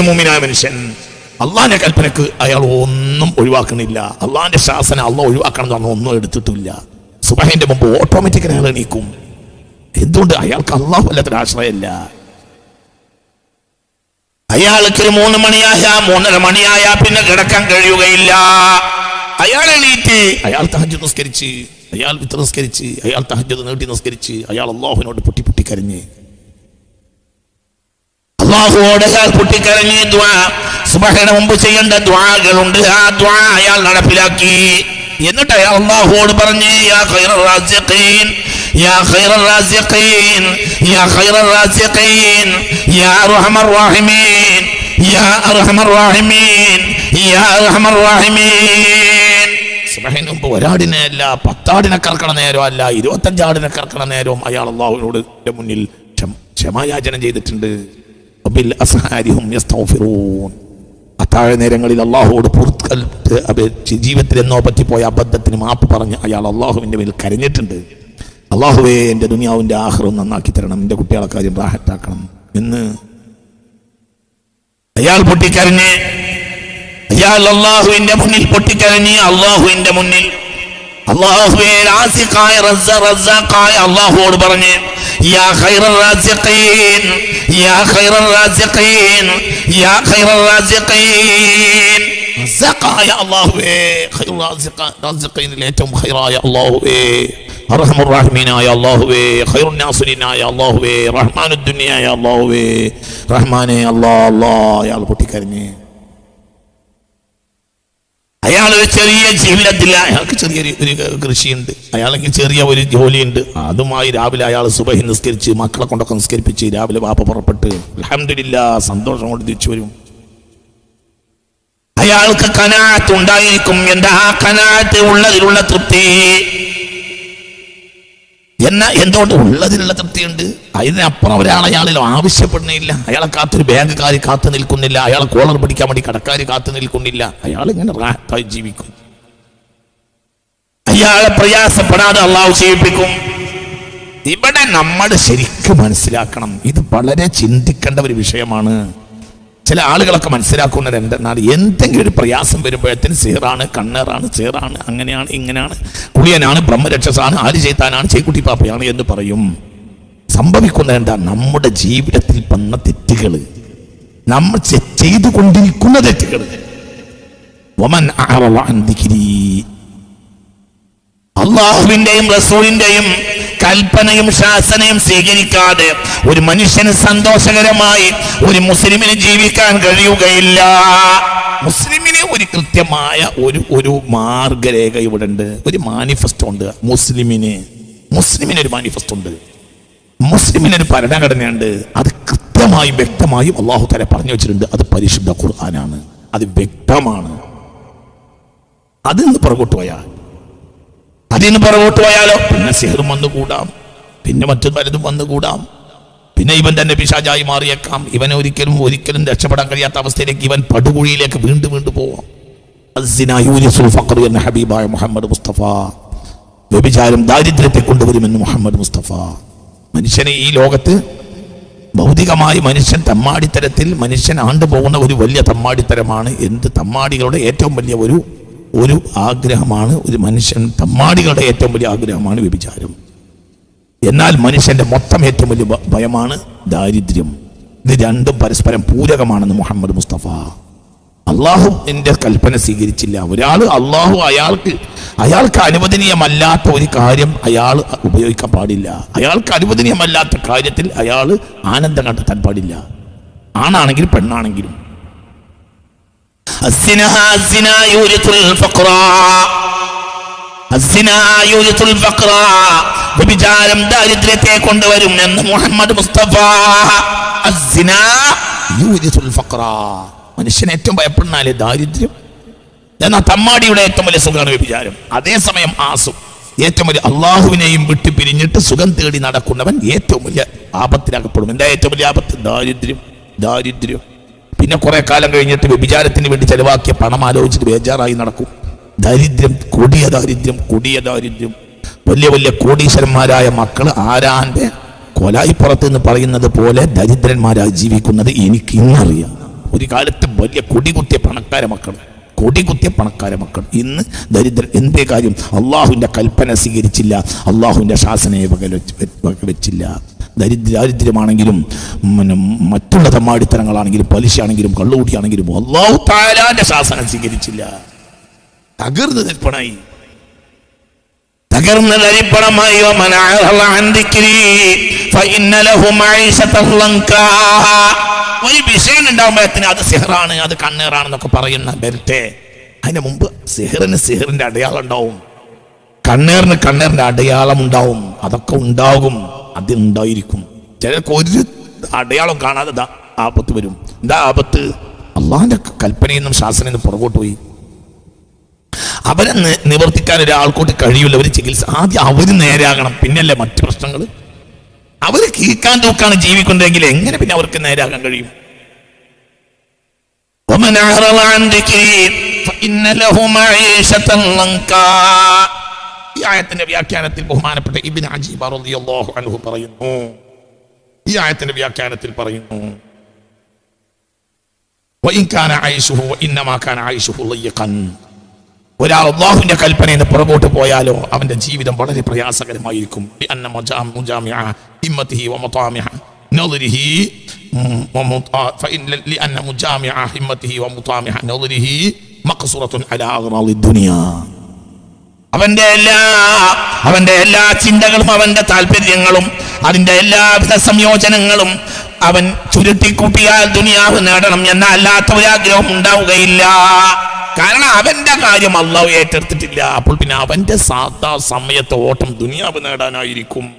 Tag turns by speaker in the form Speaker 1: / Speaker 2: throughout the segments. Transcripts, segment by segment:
Speaker 1: മുമിനായ മനുഷ്യൻ. അള്ളാന്റെ കൽപ്പനക്ക് അയാൾ ഒന്നും ഒഴിവാക്കുന്നില്ല. അള്ളാന്റെ ശാസന അള്ള ഒഴിവാക്കണം എന്ന് ഒന്നും എടുത്തിട്ടില്ല. സുബഹിന്റെ മുമ്പ് ഓട്ടോമാറ്റിക്കലി അയാൾ എണീക്കും. എന്തുകൊണ്ട് അയാൾക്ക് അള്ളാഹു അല്ലാത്തൊരു ആശ്രയമില്ല അയാൾക്ക് ഒരു മൂന്ന് മണിയായ മൂന്നര മണിയായ പിന്നെ കിടക്കാൻ കഴിയുകയില്ല. അയാൾ എണീറ്റ് അയാൾ തഹജ് നിസ്കരിച്ച് അയാൾ വിത്ത് നിസ്കരിച്ച് അയാൾ തഹജ് നീട്ടി നിസ്കരിച്ച് അയാൾ അള്ളാഹുവിനോട് പൊട്ടി പൊട്ടി കരഞ്ഞ് അള്ളാഹുവോട് പൊട്ടിക്കരഞ്ഞ് ദ്വാ. മുമ്പ് ചെയ്യേണ്ട ദ്വാകളുണ്ട്. ആ ദ്വാ അയാൾ നടപ്പിലാക്കി. എന്നിട്ട് അയാൾ അള്ളാഹുവോട് പറഞ്ഞു യാ റാസിഖീൻ മുമ്പ് അല്ല പത്താടിനെ കറക്കണ നേരം അല്ല ഇരുപത്തഞ്ചാടിനെ കറക്കണ നേരവും അയാൾ അള്ളാഹുവിനോട് മുന്നിൽ ക്ഷമ- ക്ഷമായാചനം ചെയ്തിട്ടുണ്ട്. വബിൽ അസ്ഹാരിഹും യസ്തഗ്ഫിറൂൻ. അത്താഴ നേരങ്ങളിൽ അള്ളാഹുവോട് പുറത്ത് ജീവിതത്തിൽ എന്നോ പറ്റിപ്പോയ അബദ്ധത്തിന് മാപ്പ് പറഞ്ഞ് അയാൾ അള്ളാഹുവിന്റെ മേൽ കരഞ്ഞിട്ടുണ്ട്. അള്ളാഹുവേ എന്റെ ദുനിയാവിന്റെ ആഹ്റം നന്നാക്കി തരണം. എന്റെ കുട്ടികളെ കാര്യം റാഹറ്റാക്കണം എന്ന് അയാൾ പൊട്ടിക്കരഞ്ഞ് അയാൾ അള്ളാഹുവിന്റെ മുന്നിൽ പൊട്ടിക്കരഞ്ഞ് അള്ളാഹുവിന്റെ മുന്നിൽ അള്ളാഹുവേ റാസിഖായ റസ്സ റസ്സാഖായ അള്ളാഹുവോട് പറഞ്ഞ് യാ ഖൈറർ റാസിഖീൻ യാ ഖൈറർ റാസിഖീൻ യാ ഖൈറർ റാസിഖീൻ. റസ്സാഖായ അള്ളാഹുവേ ഖൈറർ റാസിഖ റാസിഖീനിൽ ഏറ്റവും ഖൈറായ അള്ളാഹുവേ അർഹമുർ റഹീമീനായ അള്ളാഹുവേ ഖൈറുൻ നാസിരീനായ അള്ളാഹുവേ റഹ്മാനുദ് ദുനിയായ അള്ളാഹുവേ റഹ്മാനെ അല്ലാ അല്ലാ അയാൾ പൊട്ടിക്കരഞ്ഞ്. അയാൾ ഒരു ചെറിയ ജീവിതത്തിൽ അയാൾക്ക് ചെറിയ ഒരു കൃഷിയുണ്ട്. അയാൾക്ക് ചെറിയ ഒരു ജോലിയുണ്ട്. അതുമായി രാവിലെ അയാൾ സുബഹി നിസ്കരിച്ച് മക്കളെ കൊണ്ടൊക്കെ നിസ്കരിപ്പിച്ച് രാവിലെ വാപ്പ പുറപ്പെട്ട് അലഹമില്ല സന്തോഷം കൊണ്ട് തിരിച്ചു വരും. അയാൾക്ക് കനാത്ത് ഉണ്ടായിരിക്കും. എന്താ ആ കനാത്ത്? ഉള്ളതിലുള്ള തൃപ്തി. എന്നാ എന്തുകൊണ്ട് ഉള്ളതിനുള്ള തൃപ്തിയുണ്ട്? അതിനപ്പുറം ഒരാൾ അയാളിൽ ആവശ്യപ്പെടുന്നില്ല. അയാളെ കാത്തൊരു ബാങ്കുകാർ കാത്തു നിൽക്കുന്നില്ല. അയാളെ കോളർ പിടിക്കാൻ വേണ്ടി കടക്കാർ കാത്തു നിൽക്കുന്നില്ല. അയാൾ ഇങ്ങനെ ജീവിക്കും. അയാളെ പ്രയാസപ്പെടാതെ അള്ളാഹു ജീവിപ്പിക്കും ഇവിടെ നമ്മൾ ശരിക്കും മനസ്സിലാക്കണം. ഇത് വളരെ ചിന്തിക്കേണ്ട ഒരു വിഷയമാണ്. ചില ആളുകളൊക്കെ മനസ്സിലാക്കുന്നത് എന്തെന്നാൽ എന്തെങ്കിലും ഒരു പ്രയാസം വരുമ്പോഴത്തേന് സീറാണ് കണ്ണേറാണ് സീറാണ് അങ്ങനെയാണ് ഇങ്ങനെയാണ്. കുളിയനാണ് ബ്രഹ്മരക്ഷസാണ് ആര് ചെയ്താനാണ് ചെയ്ക്കുട്ടി പാപ്പയാണ് എന്ന് പറയും. സംഭവിക്കുന്നത് എന്താ? നമ്മുടെ ജീവിതത്തിൽ വന്ന തെറ്റുകൾ നമ്മൾ ചെയ്തു കൊണ്ടിരിക്കുന്ന തെറ്റുകൾ വമൻ അള്ളാഹുവിന്റെയും റസൂലിന്റെയും കൽപ്പനയും ശാസനയും സ്വീകരിക്കാതെ ഒരു മനുഷ്യന് സന്തോഷകരമായി ഒരു മുസ്ലിമിന് ജീവിക്കാൻ കഴിയുകയില്ല. മുസ്ലിമിന് ഒരു കൃത്യമായ ഒരു ഒരു മാർഗരേഖ ഇവിടെ ഉണ്ട് ഒരു മാനിഫെസ്റ്റോ ഉണ്ട് മുസ്ലിമിന്. മുസ്ലിമിന് ഒരു മാനിഫെസ്റ്റോ ഉണ്ട് മുസ്ലിമിന് ഒരു ഭരണഘടനയുണ്ട്. അത് കൃത്യമായും വ്യക്തമായും അള്ളാഹു തല പറഞ്ഞു വെച്ചിട്ടുണ്ട്. അത് പരിശുദ്ധ ഖുർആനാണ്. അത് വ്യക്തമാണ്. അതിൽ നിന്ന് പുറകോട്ട് പോയാൽ. നിന്ന് പുറകോട്ട് പോയാലോ? പിന്നെ സിഹറും വന്നുകൂടാം. പിന്നെ മറ്റു പലതും വന്നുകൂടാം. പിന്നെ ഇവൻ തന്നെ പിശാചായി മാറിയേക്കാം. ഇവനെ ഒരിക്കലും ഒരിക്കലും രക്ഷപ്പെടാൻ കഴിയാത്ത അവസ്ഥയിലേക്ക് ഇവൻ പടുകുഴിയിലേക്ക് വീണ്ടും വീണ്ടും പോവാം. എന്ന ഹബീബായ മുഹമ്മദ് മുസ്തഫ. വ്യഭിചാരം ദാരിദ്ര്യത്തെ കൊണ്ടുവരുമെന്ന് മുഹമ്മദ് മുസ്തഫ. മനുഷ്യനെ ഈ ലോകത്ത് ഭൗതികമായി മനുഷ്യൻ തമ്മാടിത്തരത്തിൽ മനുഷ്യൻ ആണ്ടുപോകുന്ന ഒരു വലിയ തമ്മാടിത്തരമാണ്. എന്ത് തമ്മാടികളുടെ ഏറ്റവും വലിയ ഒരു ഒരു ആഗ്രഹമാണ് ഒരു മനുഷ്യൻ തമ്മാടികളുടെ ഏറ്റവും വലിയ ആഗ്രഹമാണ് വ്യഭിചാരം. എന്നാൽ മനുഷ്യന്റെ മൊത്തം ഏറ്റവും വലിയ ഭയമാണ് ദാരിദ്ര്യം. ഇത് രണ്ടും പരസ്പരം പൂരകമാണെന്ന് മുഹമ്മദ് മുസ്തഫ. അള്ളാഹു എന്റെ കൽപ്പന സ്വീകരിച്ചില്ല. ഒരാൾ അള്ളാഹു അയാൾക്ക് അയാൾക്ക് അനുവദനീയമല്ലാത്ത ഒരു കാര്യം അയാൾ ഉപയോഗിക്കാൻ പാടില്ല. അയാൾക്ക് അനുവദനീയമല്ലാത്ത കാര്യത്തിൽ അയാൾ ആനന്ദം കണ്ടെത്താൻ പാടില്ല. ആണാണെങ്കിലും പെണ്ണാണെങ്കിലും. വ്യഭിചാരം ദാരിദ്ര്യത്തെ കൊണ്ടുവരും എന്ന് മുഹമ്മദ് മുസ്തഫ. മനുഷ്യൻ ഏറ്റവും ഭയപ്പെടുന്നാൽ ദാരിദ്ര്യം. എന്ന തമ്മാടിയുടെ ഏറ്റവും വലിയ സുഖമാണ് വ്യഭിചാരം. അതേസമയം ആസു. ഏറ്റവും വലിയ അള്ളാഹുവിനെയും വിട്ടു പിരിഞ്ഞിട്ട് സുഖം തേടി നടക്കുന്നവൻ ഏറ്റവും വലിയ ആപത്തിലാക്കപ്പെടും. എന്താ ഏറ്റവും വലിയ ആപത്ത്? ദാരിദ്ര്യം. ദാരിദ്ര്യം. പിന്നെ കുറെ കാലം കഴിഞ്ഞിട്ട് വ്യഭിചാരത്തിന് വേണ്ടി ചെലവാക്കിയ പണം ആലോചിച്ചിട്ട് ബേജാറായി നടക്കും. ദാരിദ്ര്യം കൊടിയ ദാരിദ്ര്യം കൊടിയ ദാരിദ്ര്യം. വലിയ വലിയ കോടീശ്വരന്മാരായ മക്കൾ ആരാന്റെ കൊലായിപ്പുറത്ത് എന്ന് പറയുന്നത് പോലെ ദരിദ്രന്മാരായി ജീവിക്കുന്നത് എനിക്ക് ഇന്നറിയാം. ഒരു കാലത്ത് വലിയ കൊടികുത്തിയ പണക്കാര മക്കൾ കൊടികുത്തിയ പണക്കാര മക്കൾ ഇന്ന് ദരിദ്രൻ എന്തേ കാര്യം? അള്ളാഹുവിന്റെ കൽപ്പന സ്വീകരിച്ചില്ല. അള്ളാഹുവിന്റെ ശാസനയെ വെച്ചില്ല ദരിദ്ര ദാരിദ്ര്യമാണെങ്കിലും മറ്റുള്ള തമ്മാടിത്തരങ്ങളാണെങ്കിലും പലിശയാണെങ്കിലും കള്ളുകൂട്ടിയാണെങ്കിലും അള്ളാഹു താലാന്റെ ശാസനം സ്വീകരിച്ചില്ല. തകർന്ന് നിൽപ്പണായി. തകർന്നതരിപ്പണമായി ഒരു വിഷയം ഉണ്ടാകുമ്പോഴത്തിന് അത് സിഹറാണ് അത് കണ്ണേറാണെന്നൊക്കെ പറയുന്ന ബെൽറ്റ്. അതിന് മുമ്പ് സിഹറിന് സിഹറിന്റെ അടയാളം ഉണ്ടാവും. കണ്ണേറിന് കണ്ണേറിന്റെ അടയാളം ഉണ്ടാവും. അതൊക്കെ ഉണ്ടാകും. അതുണ്ടായിരിക്കും ചിലർക്ക് ഒരു അടയാളം കാണാതെ ആപത്ത് വരും. എന്താ ആപത്ത്? അള്ളാഹിന്റെ കൽപ്പനയിൽ നിന്നും ശാസനയിൽ നിന്നും പുറകോട്ട് പോയി. അവരെ നി- നിവർത്തിക്കാൻ ഒരാൾക്കോട്ട് കഴിയില്ല അവർ ചികിത്സ ആദ്യം അവര് നേരാകണം പിന്നല്ലേ മറ്റു പ്രശ്നങ്ങൾ അവര് കീക്കാൻ തൂക്കാണ് ജീവിക്കുന്നതെങ്കിൽ എങ്ങനെ പിന്നെ അവർക്ക് നേരാകാൻ കഴിയും ومن أعرض عن ذكري فإن له معيشة ضنكا. ഈ ആയത്തിന്റെ വ്യാഖ്യാനത്തിൽ ബഹുമാനപ്പെട്ട ഇബിൻ അജീബ റളിയല്ലാഹു അൻഹു പറയുന്നു ഈ ആയത്തിന്റെ വ്യാഖ്യാനത്തിൽ പറയുന്നു وإن كان عيشه وإنما كان عيشه ضيقا ഒരാൾ അള്ളാഹുവിന്റെ കൽപ്പനയിൽ നിന്ന് പുറകോട്ട് പോയാലോ അവന്റെ ജീവിതം വളരെ പ്രയാസകരമായിരിക്കും. അവന്റെ എല്ലാ അവന്റെ എല്ലാ ചിന്തകളും അവന്റെ താല്പര്യങ്ങളും അതിന്റെ എല്ലാവിധ സംയോജനങ്ങളും അവൻ ചുരുത്തിക്കൂട്ടിയാൽ ദുനിയാവ് നേടണം എന്ന അല്ലാത്ത ഒരാഗ്രഹം ഉണ്ടാവുകയില്ല. കാരണം അവന്റെ കാര്യം അള്ളാഹു ഏറ്റെടുത്തിട്ടില്ല. അപ്പോൾ പിന്നെ അവന്റെ സാധാ സമയത്ത് ഓട്ടം ദുനിയാവ് നേടാനായിരിക്കും.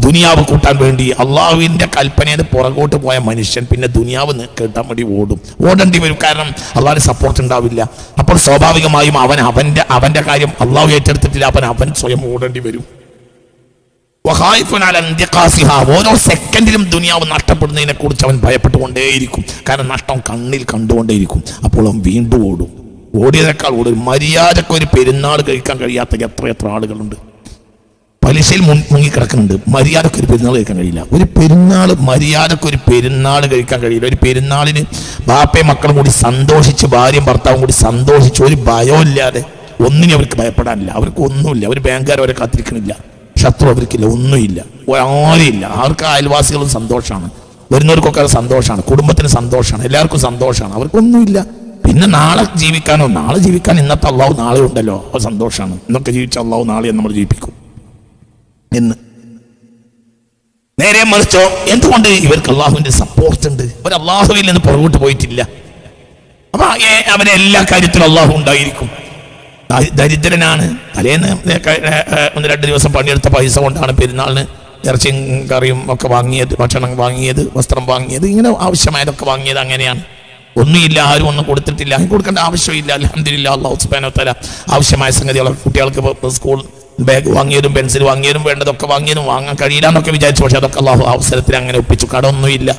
Speaker 1: ദുനിയാവ് കൂട്ടാൻ വേണ്ടി അള്ളാഹുവിന്റെ കൽപ്പനയിൽ പുറകോട്ട് പോയ മനുഷ്യൻ പിന്നെ ദുനിയാവ് കേട്ടാൻ വേണ്ടി ഓടും. ഓടേണ്ടി വരും. കാരണം അള്ളാഹിന് സപ്പോർട്ട് ഉണ്ടാവില്ല. അപ്പോൾ സ്വാഭാവികമായും അവൻ അവന്റെ അവന്റെ കാര്യം അള്ളാഹു ഏറ്റെടുത്തിട്ടില്ല. അവൻ അവൻ സ്വയം ഓടേണ്ടി വരും. ഓരോ സെക്കൻഡിലും ദുനിയാവ് നഷ്ടപ്പെടുന്നതിനെ കുറിച്ച് അവൻ ഭയപ്പെട്ടുകൊണ്ടേയിരിക്കും. കാരണം നഷ്ടം കണ്ണിൽ കണ്ടുകൊണ്ടേയിരിക്കും. അപ്പോൾ അവൻ വീണ്ടും ഓടും. ഓടിയതിനേക്കാൾ ഓടും. മര്യാദയ്ക്ക് ഒരു പെരുന്നാൾ കഴിക്കാൻ കഴിയാത്ത എത്ര എത്ര ആളുകളുണ്ട്. പലിശയിൽ മുങ്ങിക്കിടക്കുന്നുണ്ട്. മര്യാദയ്ക്ക് ഒരു പെരുന്നാൾ കഴിക്കാൻ കഴിയില്ല. ഒരു പെരുന്നാൾ മര്യാദയ്ക്ക് ഒരു പെരുന്നാൾ കഴിക്കാൻ കഴിയില്ല. ഒരു പെരുന്നാളിന് ബാപ്പയും മക്കളും കൂടി സന്തോഷിച്ച് ഭാര്യയും ഭർത്താവും കൂടി സന്തോഷിച്ച് ഒരു ഭയമില്ലാതെ ഒന്നിനും അവർക്ക് ഭയപ്പെടാനില്ല. അവർക്ക് ഒന്നുമില്ല. അവർ ബാങ്കുകാർ അവരെ കാത്തിരിക്കണില്ല. ശത്രു അവർക്കില്ല ഒന്നുമില്ല. ആരുമില്ല അവർക്ക് അയൽവാസികളും സന്തോഷമാണ്. വരുന്നവർക്കൊക്കെ സന്തോഷമാണ്. കുടുംബത്തിന് സന്തോഷമാണ്. എല്ലാവർക്കും സന്തോഷമാണ്. അവർക്കൊന്നുമില്ല. പിന്നെ നാളെ ജീവിക്കാനോ നാളെ ജീവിക്കാൻ ഇന്നത്തെ അള്ളാഹു നാളെ ഉണ്ടല്ലോ. അത് സന്തോഷമാണ്. ഇന്നൊക്കെ ജീവിച്ച അള്ളാഹു നാളെ നമ്മൾ ജീവിപ്പിക്കും. എന്ന്. നേരെ മറിച്ചോ എന്തുകൊണ്ട് ഇവർക്ക് അള്ളാഹുവിന്റെ സപ്പോർട്ട് ഉണ്ട്? ഇവർ അള്ളാഹുവിൽ നിന്ന് പുറകോട്ട് പോയിട്ടില്ല. അപ്പൊ അവനെ എല്ലാ കാര്യത്തിലും അള്ളാഹു ഉണ്ടായിരിക്കും. ദരിദ്രനാണ്. തലേന്ന് ഒന്ന് രണ്ട് ദിവസം പണിയെടുത്ത പൈസ കൊണ്ടാണ് പെരുന്നാളിന് ഇറച്ചിയും കറിയും ഒക്കെ വാങ്ങിയത് ഭക്ഷണം വാങ്ങിയത് വസ്ത്രം വാങ്ങിയത് ഇങ്ങനെ ആവശ്യമായതൊക്കെ വാങ്ങിയത് അങ്ങനെയാണ്. ഒന്നുമില്ല ആരും ഒന്നും കൊടുത്തിട്ടില്ല. കൊടുക്കേണ്ട ആവശ്യമില്ല. അലഹമില്ല അള്ളാഹു സുബാനോ തല ആവശ്യമായ സംഗതികളൊക്കെ കുട്ടികൾക്ക് സ്കൂൾ ബാഗ് വാങ്ങിയതും പെൻസിൽ വാങ്ങിയതും വേണ്ടതൊക്കെ വാങ്ങിയതും വാങ്ങാൻ കഴിയില്ല എന്നൊക്കെ വിചാരിച്ചു. പക്ഷെ അതൊക്കെ അള്ളാഹു അവസരത്തിൽ അങ്ങനെ ഒപ്പിച്ചു. കടമൊന്നുമില്ല.